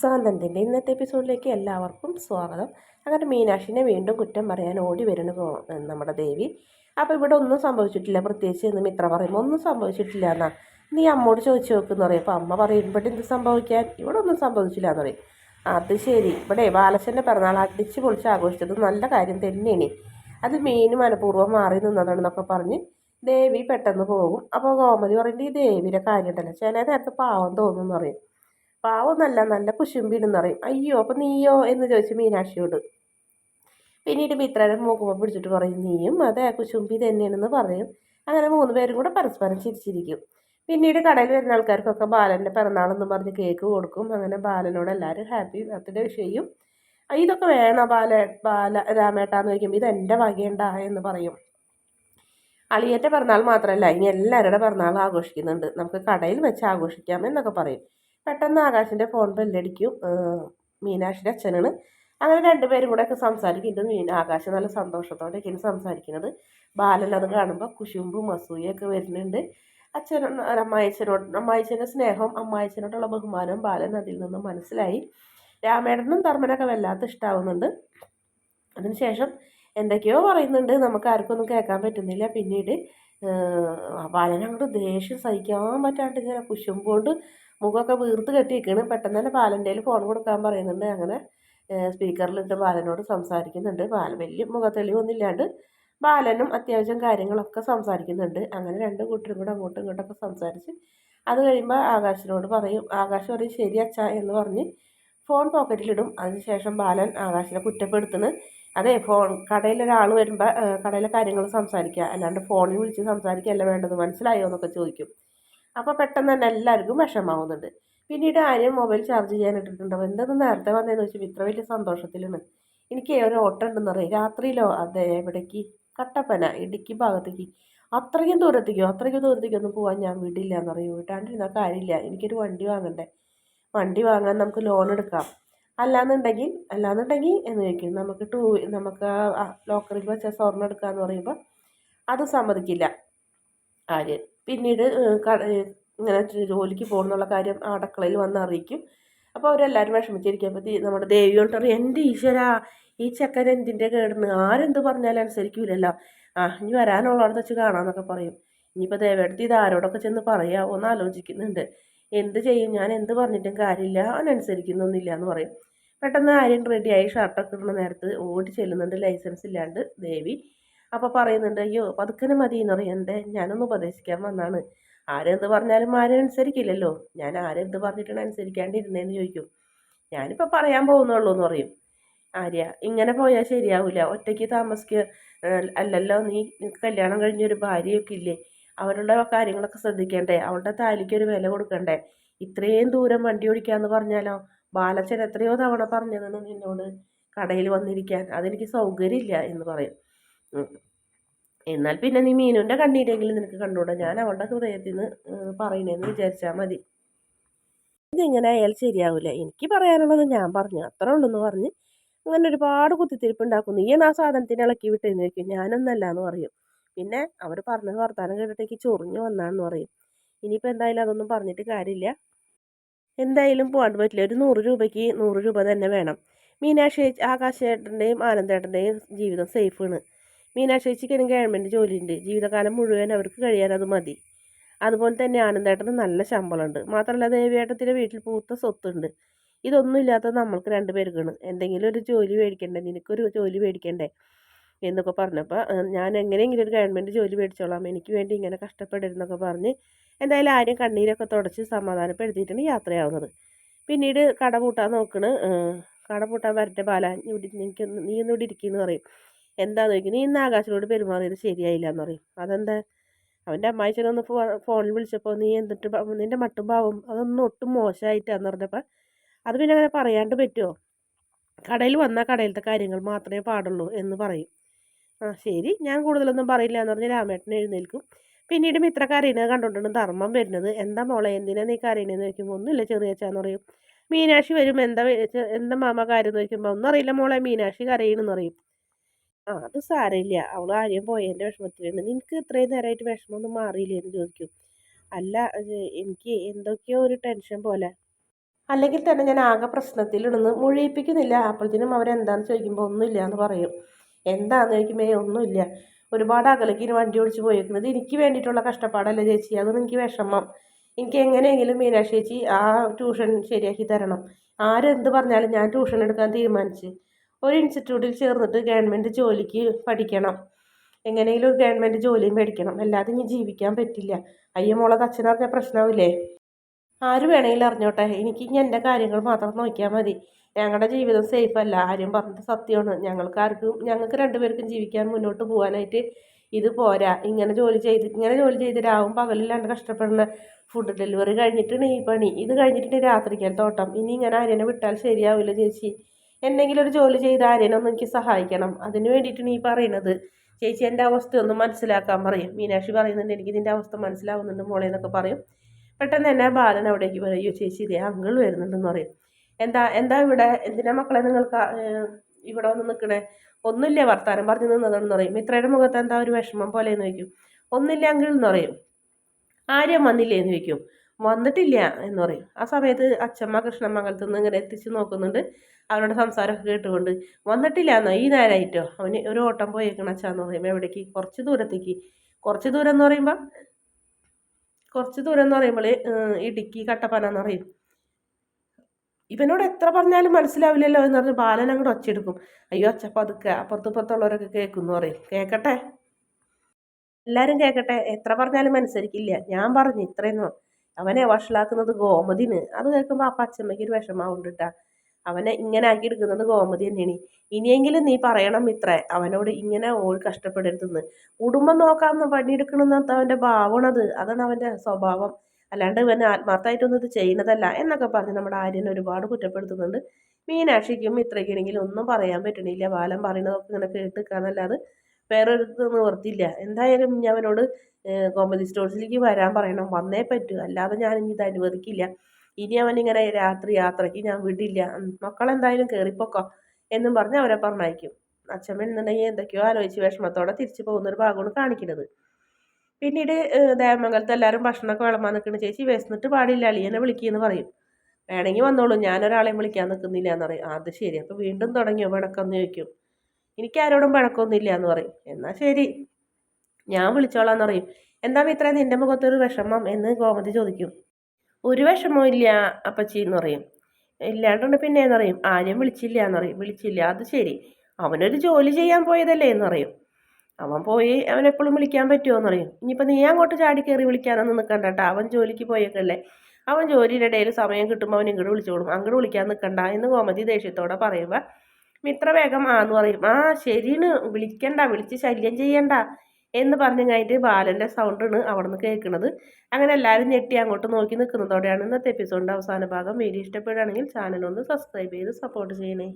സാന്തന്റെ ഇന്നത്തെ എപ്പിസോഡിലേക്ക് എല്ലാവർക്കും സ്വാഗതം. അങ്ങനെ മീനാക്ഷിനെ വീണ്ടും കുറ്റം പറയാൻ ഓടി വരുന്നു നമ്മുടെ ദേവി. അപ്പോൾ ഇവിടെ ഒന്നും സംഭവിച്ചിട്ടില്ല. പ്രത്യേകിച്ച് എന്ന് മിത്ര പറയുമ്പോൾ ഒന്നും സംഭവിച്ചിട്ടില്ല എന്നാ നീ അമ്മോട് ചോദിച്ചു നോക്കുന്നു പറയും. അപ്പോൾ അമ്മ പറയും ഇവിടെ എന്ത് സംഭവിക്കാൻ? ഇവിടെ ഒന്നും സംഭവിച്ചില്ല എന്ന് പറയും. അത് ശരി. ഇവിടെ ബാലശന്റെ പിറന്നാൾ അടിച്ച് പൊളിച്ച് ആഘോഷിച്ചത് നല്ല കാര്യം തന്നെയാണ്. അത് മീൻ മനഃപൂർവം മാറി നിന്നതാണെന്നൊക്കെ പറഞ്ഞ് ദേവി പെട്ടെന്ന് പോകും. അപ്പോൾ ഗോമതി പറയുന്നത് ഈ ദേവിയുടെ കാര്യം ഉണ്ടല്ലോ. ചില നേരത്ത് പാവം തോന്നുന്നു പറയും. പാവമൊന്നല്ല നല്ല കുശുമ്പിടുന്ന് പറയും. അയ്യോ അപ്പം നീയോ? എന്ന് ചോദിച്ചു മീനാക്ഷിയോട്. പിന്നീട് മിത്രനെ മൂക്കുമ്പോൾ പിടിച്ചിട്ട് പറയും നീയും അതെ കുശുമ്പി തന്നെയാണെന്ന് പറയും. അങ്ങനെ മൂന്ന് പേരും കൂടെ പരസ്പരം ചിരിച്ചിരിക്കും. പിന്നീട് കടയിൽ വരുന്ന ആൾക്കാർക്കൊക്കെ ബാലന്റെ പിറന്നാളെന്ന് പറഞ്ഞ് കേക്ക് കൊടുക്കും. അങ്ങനെ ബാലനോട് എല്ലാവരും ഹാപ്പി ബർത്ത്ഡേ ചെയ്യും. ഇതൊക്കെ വേണം ബാല ബാല രാമേട്ടാന്ന് ചോദിക്കുമ്പോൾ ഇതെന്റെ വകയുണ്ട? എന്ന് പറയും. അളിയന്റെ പിറന്നാൾ മാത്രമല്ല ഇനി എല്ലാവരുടെ പിറന്നാൾ ആഘോഷിക്കുന്നുണ്ട്. നമുക്ക് കടയിൽ വെച്ച് ആഘോഷിക്കാം എന്നൊക്കെ പറയും. പെട്ടെന്ന് ആകാശിന്റെ ഫോൺ ബെല്ലടിക്കും മീനാക്ഷിയുടെ അച്ഛനാണ്. അങ്ങനെ രണ്ടുപേരും കൂടെ ഒക്കെ സംസാരിക്കുന്നുണ്ട്. മീൻ ആകാശം നല്ല സന്തോഷത്തോടെയൊക്കെയാണ് സംസാരിക്കുന്നത്. ബാലൻ അത് കാണുമ്പോൾ കുശുമ്പും അസൂയൊക്കെ വരുന്നുണ്ട്. അച്ഛൻ അമ്മായിച്ചനോട് അമ്മായിച്ചന്റെ സ്നേഹവും അമ്മായിച്ചനോടുള്ള ബഹുമാനവും ബാലൻ അതിൽ നിന്ന് മനസ്സിലായി. രാമേടനും ധർമ്മനൊക്കെ വല്ലാത്ത ഇഷ്ടാവുന്നുണ്ട്. അതിനുശേഷം എന്തൊക്കെയോ പറയുന്നുണ്ട്. നമുക്ക് ആർക്കൊന്നും കേൾക്കാൻ പറ്റുന്നില്ല. പിന്നീട് ബാലൻ അങ്ങോട്ട് ദേഷ്യം സഹിക്കാൻ പറ്റാണ്ട് ഇങ്ങനെ കുശുമ്പോണ്ട് മുഖമൊക്കെ വീർത്ത് കെട്ടിയിരിക്കുകയാണ് പെട്ടെന്ന് തന്നെ ബാലന്റെ ഫോൺ കൊടുക്കാൻ പറയുന്നുണ്ട്. അങ്ങനെ സ്പീക്കറിലിട്ട് ബാലനോട് സംസാരിക്കുന്നുണ്ട്. ബാലൻ വലിയ മുഖത്തെളിവൊന്നുമില്ലാണ്ട് ബാലനും അത്യാവശ്യം കാര്യങ്ങളൊക്കെ സംസാരിക്കുന്നുണ്ട്. അങ്ങനെ രണ്ട് കൂട്ടരും കൂടെ അങ്ങോട്ടും ഇങ്ങോട്ടൊക്കെ സംസാരിച്ച് അത് കഴിയുമ്പോൾ ആകാശിനോട് പറയും ആകാശ് പറയും ശരി അച്ഛ എന്ന് പറഞ്ഞ് ഫോൺ പോക്കറ്റിലിടും. അതിനുശേഷം ബാലൻ ആകാശിനെ കുറ്റപ്പെടുത്തുന്നു അതെ ഫോൺ കടയിലൊരാൾ വരുമ്പോൾ കടയിലെ കാര്യങ്ങൾ സംസാരിക്കുക അല്ലാണ്ട് ഫോണിൽ വിളിച്ച് സംസാരിക്കുകയല്ല വേണ്ടത്. മനസ്സിലായോ എന്നൊക്കെ ചോദിക്കും. അപ്പോൾ പെട്ടെന്ന് തന്നെ എല്ലാവർക്കും വിഷമാവുന്നുണ്ട്. പിന്നീട് ആരും മൊബൈൽ ചാർജ് ചെയ്യാൻ ഇട്ടിട്ടുണ്ടാവും എന്തെന്ന് നേരത്തെ വന്നതെന്ന് വെച്ചാൽ ഇത്ര വലിയ സന്തോഷത്തിലാണ്. എനിക്ക് ഒരു ഓട്ടം ഉണ്ടെന്ന് പറയും രാത്രിയിലോ അതെ എവിടേക്ക്? കട്ടപ്പന ഇടുക്കി ഭാഗത്തേക്ക്. അത്രയും ദൂരത്തേക്കോ അത്രയ്ക്കും ദൂരത്തേക്കൊന്നും പോകാൻ ഞാൻ വിടില്ല എന്ന് പറയും. വീട്ടാണ്ടിരുന്ന കാര്യമില്ല. എനിക്കൊരു വണ്ടി വാങ്ങണ്ടേ? വണ്ടി വാങ്ങാൻ നമുക്ക് ലോൺ എടുക്കാം. അല്ലാന്നുണ്ടെങ്കിൽ അല്ലാന്നുണ്ടെങ്കിൽ എന്ന് ചോദിക്കും. നമുക്ക് ടൂ നമുക്ക് ലോക്കറിൽ വെച്ച സ്വർണം എടുക്കാമെന്ന് പറയുമ്പോൾ അത് സമ്മതിക്കില്ല. ആര്യൻ പിന്നീട് ഇങ്ങനെ ജോലിക്ക് പോകുന്നുള്ള കാര്യം അടുക്കളയിൽ വന്ന് അറിയിക്കും. അപ്പോൾ അവരെല്ലാവരും വിഷമിച്ചിരിക്കുമ്പോൾ നമ്മുടെ ദേവിയോട്ട് പറയും എന്റെ ഈശ്വര ഈ ചെക്കൻ എന്തിന്റെ കേടുന്ന്? ആരെന്ത് പറഞ്ഞാലും അനുസരിക്കൂലല്ലോ. ആ ഇനി വരാനുള്ളടത്ത് വെച്ച് കാണാമെന്നൊക്കെ പറയും. ഇനിയിപ്പോൾ ദേവടുത്ത് ഇത് ആരോടൊക്കെ ചെന്ന് പറയാമോ എന്ന് ആലോചിക്കുന്നുണ്ട്. എന്ത് ചെയ്യും? ഞാൻ എന്ത് പറഞ്ഞിട്ടും കാര്യമില്ല. അവൻ അനുസരിക്കുന്നൊന്നുമില്ല എന്ന് പറയും. പെട്ടെന്ന് ആര്യൻ റെഡിയായി ഷർട്ടൊക്കെ ഇടുന്ന നേരത്ത് ഓടി ചെല്ലുന്നുണ്ട്. ലൈസൻസ് ഇല്ലാണ്ട് ദേവി. അപ്പോൾ പറയുന്നുണ്ട് അയ്യോ പതുക്കനെ മതി എന്ന് പറയും. എന്തേ ഞാനൊന്ന് ഉപദേശിക്കാൻ വന്നാണ്. ആരെന്ത് പറഞ്ഞാലും ആരും അനുസരിക്കില്ലല്ലോ. ഞാൻ ആരെന്ത് പറഞ്ഞിട്ടാണ് അനുസരിക്കാണ്ടിരുന്നതെന്ന് ചോദിക്കും. ഞാനിപ്പോൾ പറയാൻ പോകുന്നുള്ളൂ എന്ന് പറയും. ആര്യ ഇങ്ങനെ പോയാൽ ശരിയാവില്ല ഒറ്റയ്ക്ക് താമസിക്കുക അല്ലല്ലോ നീ കല്യാണം കഴിഞ്ഞൊരു ഭാര്യയൊക്കെ ഇല്ലേ? അവരുടെ കാര്യങ്ങളൊക്കെ ശ്രദ്ധിക്കണ്ടേ? അവളുടെ താലിക്ക് ഒരു വില കൊടുക്കണ്ടേ? ഇത്രയും ദൂരം വണ്ടി ഓടിക്കാന്ന് പറഞ്ഞാലോ? ബാലച്ചൻ എത്രയോ തവണ പറഞ്ഞതെന്ന് നിന്നോട് കടയിൽ വന്നിരിക്കാൻ. അതെനിക്ക് സൗകര്യമില്ല എന്ന് പറയും. എന്നാൽ പിന്നെ നീ മീനുവിന്റെ കണ്ണീരെങ്കിലും നിനക്ക് കണ്ടുകൂടാ. ഞാൻ അവളുടെ ഹൃദയത്തിൽ നിന്ന് പറയണേന്ന് വിചാരിച്ചാൽ മതി. ഇതിങ്ങനെ അയാൾ ശരിയാവില്ല എനിക്ക് പറയാനുള്ളത് ഞാൻ പറഞ്ഞു. അത്രേ ഉള്ളൂ എന്ന് പറഞ്ഞ് അങ്ങനെ ഒരുപാട് കുത്തിത്തിരിപ്പ് ഉണ്ടാക്കും. നീ എന്നാ സാധനത്തിന് ഇളക്കി വിട്ടെന്ന് ചോദിക്കും. ഞാനൊന്നല്ല എന്ന് പറയും. പിന്നെ അവർ പറഞ്ഞത് വർത്താനം കേട്ടിട്ടേക്ക് ചൊറിഞ്ഞു വന്നാന്ന് പറയും. ഇനിയിപ്പോൾ എന്തായാലും അതൊന്നും പറഞ്ഞിട്ട് കാര്യമില്ല. എന്തായാലും പോകാൻ പറ്റില്ല. ഒരു നൂറ് രൂപയ്ക്ക് നൂറ് രൂപ തന്നെ വേണം. മീനാക്ഷി ആകാശേട്ടന്റെയും ആനന്ദേട്ടന്റെയും ജീവിതം സേഫാണ്. മീനാക്ഷേച്ചിക്ക് ഗവൺമെന്റ് ജോലിയുണ്ട്. ജീവിതകാലം മുഴുവൻ അവർക്ക് കഴിയാൻ അത് മതി. അതുപോലെ തന്നെ ആനന്ദേട്ടന് നല്ല ശമ്പളമുണ്ട്. മാത്രമല്ല ദേവിയേട്ടത്തിന്റെ വീട്ടിൽ പൂത്ത സ്വത്തുണ്ട്. ഇതൊന്നും ഇല്ലാത്ത നമ്മൾക്ക് രണ്ട് പേർക്കാണ് എന്തെങ്കിലും ഒരു ജോലി മേടിക്കണ്ടേ? നിനക്കൊരു ജോലി മേടിക്കണ്ടേ? എന്നൊക്കെ പറഞ്ഞപ്പോൾ ഞാൻ എങ്ങനെയെങ്കിലും ഒരു ഗവൺമെന്റ് ജോലി മേടിച്ചോളാം. എനിക്ക് വേണ്ടി ഇങ്ങനെ കഷ്ടപ്പെടരുന്നൊക്കെ പറഞ്ഞ് എന്തായാലും ആരും കണ്ണീരൊക്കെ തുടച്ച് സമാധാനപ്പെടുത്തിയിട്ടാണ് യാത്രയാവുന്നത്. പിന്നീട് കട പൂട്ടാൻ നോക്കണ്. കട പൂട്ടാൻ വരട്ടെ ബാല. ഇവിടെ എനിക്ക് നീ ഒന്നുകൂടി ഇരിക്കുന്നു പറയും. എന്താന്ന് ചോദിക്കുന്നത് ഇന്ന് ആകാശിനോട് പെരുമാറിയത് ശരിയായില്ല എന്ന് പറയും. അതെന്താ? അവന്റെ അമ്മായിച്ചനൊന്ന് ഫോണിൽ വിളിച്ചപ്പോൾ നീ എന്നിട്ട് നിന്റെ മട്ടും അതൊന്നും ഒട്ടും മോശമായിട്ടാന്ന് പറഞ്ഞപ്പോൾ അത് പിന്നെ അങ്ങനെ പറയാണ്ട് പറ്റുമോ കടയിൽ വന്നാൽ കടയിലത്തെ കാര്യങ്ങൾ മാത്രമേ പാടുള്ളൂ എന്ന് പറയും. ആ ശരി. ഞാൻ കൂടുതലൊന്നും പറയില്ല എന്ന് പറഞ്ഞ് രാമേട്ടൻ എഴുന്നേൽക്കും. പിന്നീട് മിത്ര കരയുന്നത് കണ്ടുകൊണ്ടാണ് ധർമ്മം വരുന്നത്. എന്താ മോളെ എന്തിനാ നീ കരയണേന്ന് ചോദിക്കുമ്പോൾ ഒന്നുമില്ല ചെറിയച്ചാന്ന് പറയും. മീനാക്ഷി വരും. എന്താ എന്താ മാമ കാര്യം എന്ന് ചോദിക്കുമ്പോൾ ഒന്നും അറിയില്ല മോളെ മീനാക്ഷി കരയണെന്ന് പറയും. ആ അത് സാരമില്ല. അവൾ ആരെയും പോയതിന്റെ വിഷമത്തിലാണ് നിനക്ക് ഇത്രയും നേരമായിട്ട് വിഷമമൊന്നും മാറിയില്ലേ എന്ന് ചോദിക്കും. അല്ല എനിക്ക് എന്തൊക്കെയോ ഒരു ടെൻഷൻ പോലെ. അല്ലെങ്കിൽ തന്നെ ഞാൻ ആകെ പ്രശ്നത്തിലിടുന്ന്. മുഴിയിപ്പിക്കുന്നില്ല. അപ്പോഴത്തേനും അവരെന്താണെന്ന് ചോദിക്കുമ്പോൾ ഒന്നുമില്ല എന്ന് പറയും എന്താണെന്ന് ചോദിക്കുമ്പോൾ ഒന്നുമില്ല. ഒരുപാട് അകലേക്ക് വണ്ടി ഓടിച്ച് പോയേക്കുന്നത് എനിക്ക് വേണ്ടിയിട്ടുള്ള കഷ്ടപ്പാടല്ല ചേച്ചി. അതൊന്നും എനിക്ക് വിഷമം. എനിക്ക് എങ്ങനെയെങ്കിലും മീനാക്ഷി ചേച്ചി ആ ട്യൂഷൻ ശരിയാക്കി തരണം. ആരെന്ത് പറഞ്ഞാലും ഞാൻ ട്യൂഷൻ എടുക്കാൻ തീരുമാനിച്ച് ഒരു ഇൻസ്റ്റിറ്റ്യൂട്ടിൽ ചേർന്നിട്ട് ഗവൺമെന്റ് ജോലിക്ക് പഠിക്കണം. എങ്ങനെയെങ്കിലും ഒരു ഗവൺമെന്റ് ജോലിയും മേടിക്കണം അല്ലാതെ ഇനി ജീവിക്കാൻ പറ്റില്ല. അയ്യ മോളത് അച്ഛനറിഞ്ഞ പ്രശ്നമാവില്ലേ ആര് വേണമെങ്കിലും അറിഞ്ഞോട്ടെ. എനിക്ക് ഇനി എന്റെ കാര്യങ്ങൾ മാത്രം നോക്കിയാൽ മതി. ഞങ്ങളുടെ ജീവിതം സേഫ് അല്ല. ആരും പറഞ്ഞത് സത്യമാണ്. ഞങ്ങൾക്ക് ആർക്കും ഞങ്ങൾക്ക് രണ്ടുപേർക്കും ജീവിക്കാൻ മുന്നോട്ട് പോകാനായിട്ട് ഇത് പോരാ. ഇങ്ങനെ ജോലി ചെയ്ത് ഇങ്ങനെ ജോലി ചെയ്ത് രാവും പകലില്ലാണ്ട് കഷ്ടപ്പെടുന്ന. ഫുഡ് ഡെലിവറി കഴിഞ്ഞിട്ടാണ് ഈ പണി. ഇത് കഴിഞ്ഞിട്ടുണ്ട് രാത്രിക്കാൻ തോട്ടം ഇനി ഇങ്ങനെ ആര്യനെ വിട്ടാൽ ശരിയാവില്ല ചേച്ചി. എന്തെങ്കിലും ഒരു ജോലി ചെയ്ത് ആരെയും എനിക്ക് സഹായിക്കണം. അതിന് വേണ്ടിയിട്ട് നീ പറയുന്നത് ചേച്ചി എന്റെ അവസ്ഥ ഒന്ന് മനസ്സിലാക്കാൻ പറയും. മീനാക്ഷി പറയുന്നുണ്ട് എനിക്ക് ഇതിന്റെ അവസ്ഥ മനസ്സിലാവുന്നുണ്ട് മോളെ എന്നൊക്കെ പറയും. പെട്ടെന്ന് തന്നെ ബാലൻ അവിടേക്ക് പറയും ചേച്ചി ഇതേ അങ്കിൾ വരുന്നുണ്ടെന്ന് പറയും. എന്താ എന്താ ഇവിടെ? എന്തിനാ മക്കളെ നിങ്ങൾക്ക് ഇവിടെ വന്ന് നിൽക്കണേ? ഒന്നുമില്ല വർത്താനം പറഞ്ഞു നിന്നതാണെന്ന് പറയും. മിത്രയുടെ മുഖത്ത് എന്താ ഒരു വിഷമം പോലെ എന്ന് ചോദിക്കും. ഒന്നില്ല അങ്കിൾ എന്ന് പറയും. ആര്യം വന്നില്ലേ എന്ന് ചോദിക്കും. വന്നിട്ടില്ല എന്ന് പറയും. ആ സമയത്ത് അച്ഛമ്മ കൃഷ്ണമംഗലത്ത് നിന്ന് ഇങ്ങനെ എത്തിച്ച് നോക്കുന്നുണ്ട്. അവരുടെ സംസാരമൊക്കെ കേട്ടുകൊണ്ട് വന്നിട്ടില്ല എന്നോ ഈ നേരമായിട്ടോ അവന് ഒരു ഓട്ടം പോയേക്കണം അച്ഛാന്ന് പറയുമ്പോൾ എവിടേക്ക്? കുറച്ച് ദൂരത്തേക്ക്. കുറച്ച് ദൂരം എന്ന് പറയുമ്പോൾ കുറച്ച് ദൂരം എന്ന് പറയുമ്പോൾ ഇടുക്കി കട്ടപ്പന എന്ന് പറയും. ഇവനോട് എത്ര പറഞ്ഞാലും മനസ്സിലാവില്ലല്ലോ എന്ന് പറഞ്ഞ് ബാലൻ അങ്ങോട്ട് ഒച്ചെടുക്കും അയ്യോ അച്ഛ പതുക്കെ അപ്പുറത്ത് ഇപ്പുറത്തുള്ളവരൊക്കെ കേൾക്കുന്നു പറയും. കേൾക്കട്ടെ എല്ലാവരും കേൾക്കട്ടെ എത്ര പറഞ്ഞാലും അനുസരിക്കില്ല. ഞാൻ പറഞ്ഞു ഇത്രയൊന്നും അവനെ വഷളാക്കുന്നത് ഗോമതിന്. അത് കേൾക്കുമ്പോൾ ആ പച്ചമ്മയ്ക്ക് ഒരു വിഷമാവുണ്ട് അവനെ ഇങ്ങനെ ആക്കി എടുക്കുന്നത് ഗോമതി തന്നെയാണ്. ഇനിയെങ്കിലും നീ പറയണം ഇത്ര അവനോട് ഇങ്ങനെ ഓൾ കഷ്ടപ്പെടരുതെന്ന്. കുടുംബം നോക്കാമെന്ന് പണിയെടുക്കണമെന്ന് അവന്റെ ഭാവണത് അതാണ് അവന്റെ സ്വഭാവം. അല്ലാണ്ട് ഇവൻ ആത്മാർത്ഥമായിട്ടൊന്നും ഇത് ചെയ്യുന്നതല്ല എന്നൊക്കെ പറഞ്ഞ് നമ്മുടെ ആര്യൻ ഒരുപാട് കുറ്റപ്പെടുത്തുന്നുണ്ട്. മീനാക്ഷിക്കും ഇത്രയ്ക്കാണെങ്കിലും ഒന്നും പറയാൻ പറ്റണില്ല. ബാലം പറയുന്നതൊക്കെ ഇങ്ങനെ കേട്ട് വേറെ ഒരു നിവർത്തിയില്ല. എന്തായാലും ഞാൻ അവനോട് കോമഡി സ്റ്റോഴ്സിലേക്ക് വരാൻ പറയണം. വന്നേ പറ്റൂ. അല്ലാതെ ഞാൻ ഇനി ഇത് അനുവദിക്കില്ല. ഇനി അവൻ ഇങ്ങനെ രാത്രി യാത്രയ്ക്ക് ഞാൻ വിടില്ല. മക്കളെന്തായാലും കയറിപ്പോക്കോ എന്നും പറഞ്ഞ് അവരെ പറഞ്ഞയക്കും. അച്ഛമ്മ എന്നുണ്ടെങ്കിൽ എന്തൊക്കെയോ ആലോചിച്ച് വിഷമത്തോടെ തിരിച്ചു പോകുന്ന ഒരു ഭാഗമാണ് കാണിക്കുന്നത്. പിന്നീട് ദേവമംഗലത്ത് എല്ലാവരും ഭക്ഷണമൊക്കെ വിളമ്പാൻ നിൽക്കുന്ന ചേച്ചി വിശന്നിട്ട് പാടില്ല. അളിയനെ വിളിക്കുമെന്ന് പറയും. വേണമെങ്കിൽ വന്നോളൂ. ഞാനൊരാളെയും വിളിക്കാൻ നിൽക്കുന്നില്ല എന്ന് പറയും. അത് ശരി. അപ്പോൾ വീണ്ടും തുടങ്ങിയോ? പിണക്കം ചോദിക്കും. എനിക്കാരോടും പഴക്കമൊന്നുമില്ല എന്ന് പറയും. എന്നാൽ ശരി. ഞാൻ വിളിച്ചോളാം എന്ന് പറയും. എന്താ ഇത്ര നിന്റെ മുഖത്തൊരു വിഷമം എന്ന് ഗോമതി ചോദിക്കും. ഒരു വിഷമവും ഇല്ല അപ്പച്ചി എന്ന് പറയും. ഇല്ലാണ്ടുണ്ട് പിന്നെ എന്ന് പറയും. ആരും വിളിച്ചില്ല എന്ന് പറയും. വിളിച്ചില്ല അത് ശരി. അവനൊരു ജോലി ചെയ്യാൻ പോയതല്ലേ എന്ന് പറയും. അവൻ പോയി അവൻ എപ്പോഴും വിളിക്കാൻ പറ്റുമോ എന്ന് പറയും. ഇനിയിപ്പോൾ നീ അങ്ങോട്ട് ചാടി കയറി വിളിക്കാനൊന്നും നിൽക്കണ്ട കേട്ടോ അവൻ ജോലിക്ക് പോയേക്കല്ലേ അവൻ ജോലിയുടെ ഇടയിൽ സമയം കിട്ടുമ്പോൾ അവൻ ഇങ്ങോട്ട് വിളിച്ചോളും. അങ്ങോട്ട് വിളിക്കാൻ നിൽക്കണ്ട എന്ന് ഗോമതി ദേഷ്യത്തോടെ പറയുമ്പോൾ മിത്ര വേഗം ആന്ന് പറയും. ആ ശരിയാണ് വിളിക്കണ്ട വിളിച്ച് ശല്യം ചെയ്യണ്ട എന്ന് പറഞ്ഞു കഴിഞ്ഞിട്ട് ബാലന്റെ സൗണ്ടാണ് അവിടെ നിന്ന് കേൾക്കുന്നത് അങ്ങനെ എല്ലാവരും ഞെട്ടി അങ്ങോട്ട് നോക്കി നിൽക്കുന്നതോടെയാണ് ഇന്നത്തെ എപ്പിസോഡിന്റെ അവസാന ഭാഗം. വീഡിയോ ഇഷ്ടപ്പെടുകയാണെങ്കിൽ ചാനൽ ഒന്ന് സബ്സ്ക്രൈബ് ചെയ്ത് സപ്പോർട്ട് ചെയ്യണേ.